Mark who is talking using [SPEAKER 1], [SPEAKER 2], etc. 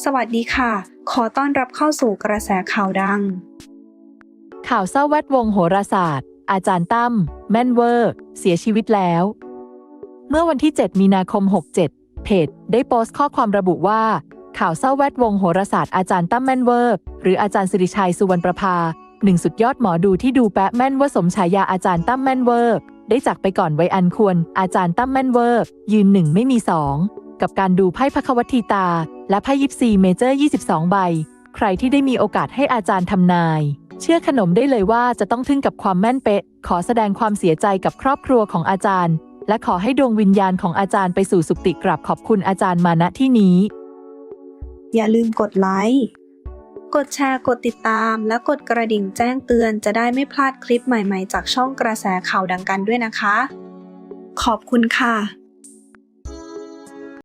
[SPEAKER 1] สวัสดีค่ะ ขอต้อนรับเข้าสู่กระแสข่าวดัง
[SPEAKER 2] ข่าวเศร้าแวดวงโหราศาสตร์ อาจารย์ตั้มแม่นเวอร์ เสียชีวิตแล้ว เมื่อวันที่ 7 มีนาคม 67 เพจ ได้โพสต์ข้อความระบุว่า ข่าวเศร้าแวดวงโหราศาสตร์อาจารย์ตั้มแม่นเวอร์ หรืออาจารย์สิริชัยสุวรรณประภาหนึ่งสุดยอดหมอดูที่ดูแปะแม่นว่าสมฉายาอาจารย์ตั้มแม่นเวอร์ ได้จากไปก่อนไว้อันควร อาจารย์ตั้มแม่นเวอร์ ยืนหนึ่งไม่มีสอง กับการดูไพ่พระควัตทีตา และไพ่ยิปซีเมเจอร์ 22 ใบ ใครที่ได้มีโอกาสให้อาจารย์ทำนาย เชื่อขนมได้เลยว่าจะต้องทึ่งกับความแม่นเป๊ะ ขอแสดงความเสียใจกับครอบครัวของอาจารย์ และขอให้ดวงวิญญาณของอาจารย์ไปสู่สุคติกราบขอบคุณอาจารย์มาณที่นี้
[SPEAKER 1] อย่าลืมกดไลค์กดแชร์ กดติดตาม และกดกระดิ่งแจ้งเตือนจะได้ไม่พลาดคลิปใหม่ๆ จากช่องกระแสข่าวดังกันด้วยนะคะ ขอบคุณค่ะ